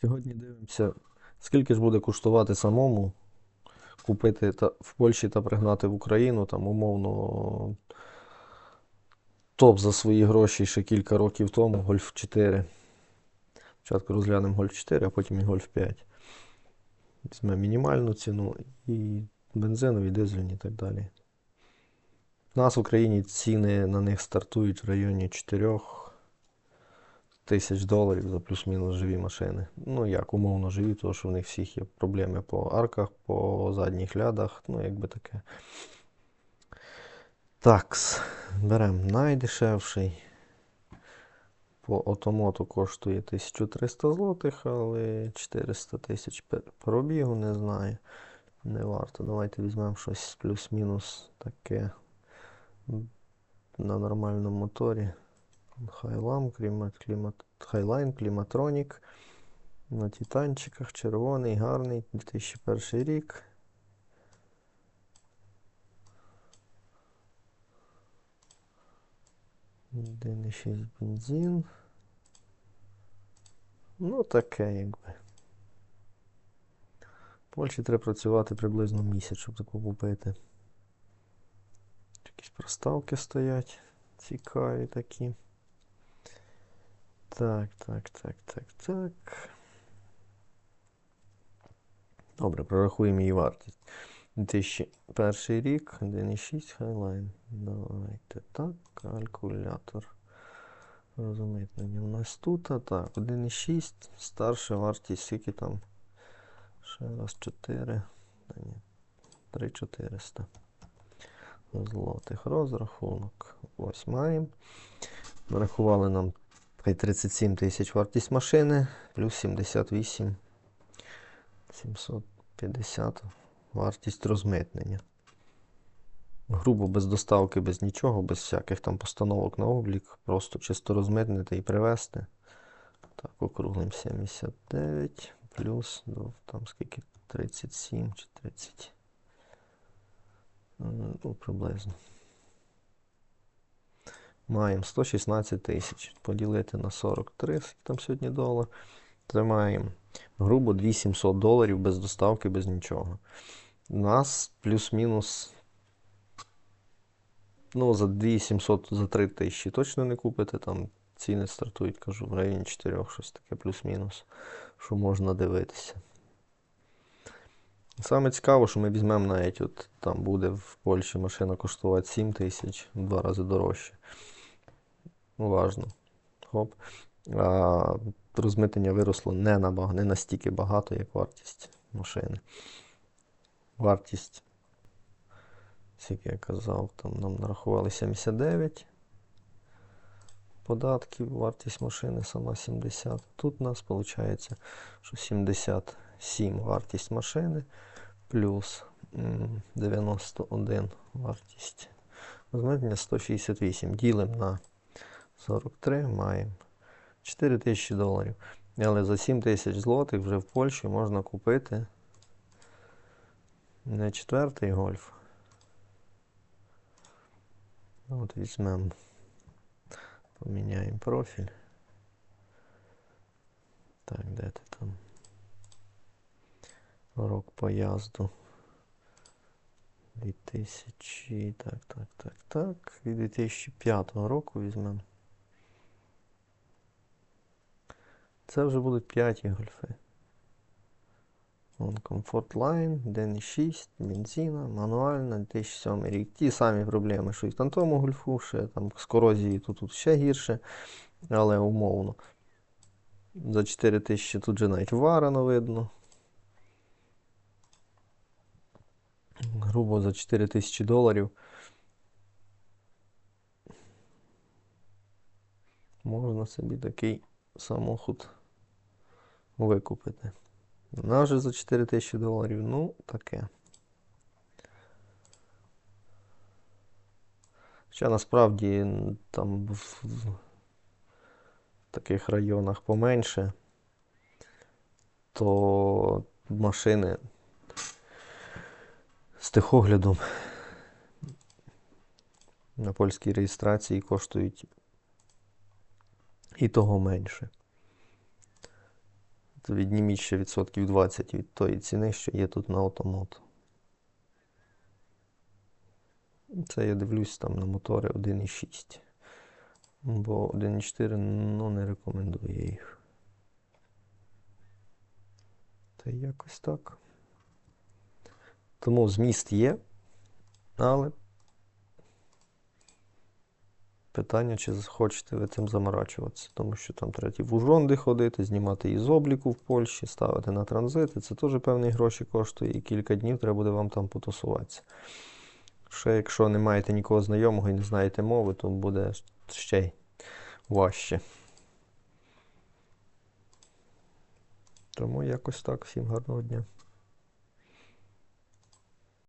Сьогодні дивимося, скільки ж буде коштувати самому купити та, в Польщі та пригнати в Україну, там умовно топ за свої гроші ще кілька років тому, Гольф 4. Спочатку розглянемо Гольф 4, а потім і Гольф 5. Візьмемо мінімальну ціну і бензинові, дизельні і так далі. У нас в Україні ціни на них стартують в районі 4 тисяч доларів за плюс-мінус живі машини. Ну як умовно живі, тому що в них всіх є проблеми по арках, по задніх лядах, ну якби таке. Такс, беремо найдешевший. По автомоту коштує 1300 злотих, але 400 тисяч пробігу, не знаю. Не варто. Давайте візьмемо щось плюс-мінус таке на нормальному моторі. Хайлам, клімат, клімат, Highline, Кліматронік. На титанчиках, червоний, гарний, 2001 рік. І шість бензин. Ну, таке якби. Польщі треба працювати приблизно місяць, щоб таку купити. Якісь проставки стоять. Цікаві такі. Так, так, так, так, так. Добре, прорахуємо її вартість. 2001 рік, 1,6 Highline. Давайте так, калькулятор. Розумітнення у нас тут, так, 1,6, старша вартість, скільки там? Ще раз 4. Та ні, 3400 злотих розрахунок. Ось маємо. Нарахували нам хай 37 тисяч вартість машини, плюс 78 750 вартість розмитнення. Грубо без доставки, без нічого, без всяких там постановок на облік, просто чисто розмитнити і привезти. Так, округлим 79 плюс ну, там скільки 37 чи 30. Ну, приблизно. Маємо 116 тисяч. Поділити на 43, скільки там сьогодні долар. Це грубо 2700 доларів без доставки, без нічого. У нас плюс-мінус. Ну, за 2700, за 3 тисячі точно не купите. Там ціни стартують, кажу, в районі 4, щось таке плюс-мінус, що можна дивитися. Саме цікаво, що ми візьмемо навіть, от там буде в Польщі машина коштувати 7 тисяч, в два рази дорожче. Уважно. Хоп. А розмитнення виросло не, набаг... не настільки багато, як вартість машини. Вартість, скільки я казав, там нам нарахували 79 податків, вартість машини сама 70. Тут у нас виходить, що 77 вартість машини плюс 91 вартість. Розмитнення 168. Ділимо на 43, маємо 4 тисячі доларів. Але за 7 тисяч злотих вже в Польщі можна купити не четвертий гольф. От візьмемо, поміняємо профіль. Так, де ти там? Рок поїзду. 2000, так, так, так, так. Від 2005 року візьмемо. Це вже будуть п'яті гольфи. Вон Comfort Line, 1.6, бензина, мануальна, 2007 рік. Ті самі проблеми, що і в тому гольфу, ще там з корозією тут, тут ще гірше, але умовно. За 4 тисячі тут же навіть варено видно. Грубо за 4 тисячі доларів. Можна собі такий самохід викупити. На же за 4 тисячі доларів, ну, таке. Хоча насправді там в, таких районах поменше, то машини з техоглядом на польській реєстрації коштують і того менше. Відніміть ще відсотків 20 від тої ціни, що є тут на автомот. Це я дивлюсь там на мотори 1.6. Бо 1.4 ну, не рекомендую їх. Та якось так. Тому зміст є, але питання, чи хочете ви цим заморачуватися. Тому що там треба ті вужонди ходити, знімати із обліку в Польщі, ставити на транзити. Це теж певні гроші коштує, і кілька днів треба буде вам там потусуватися. Ще якщо не маєте нікого знайомого і не знаєте мови, то буде ще й важче. Тому якось так. Всім гарного дня.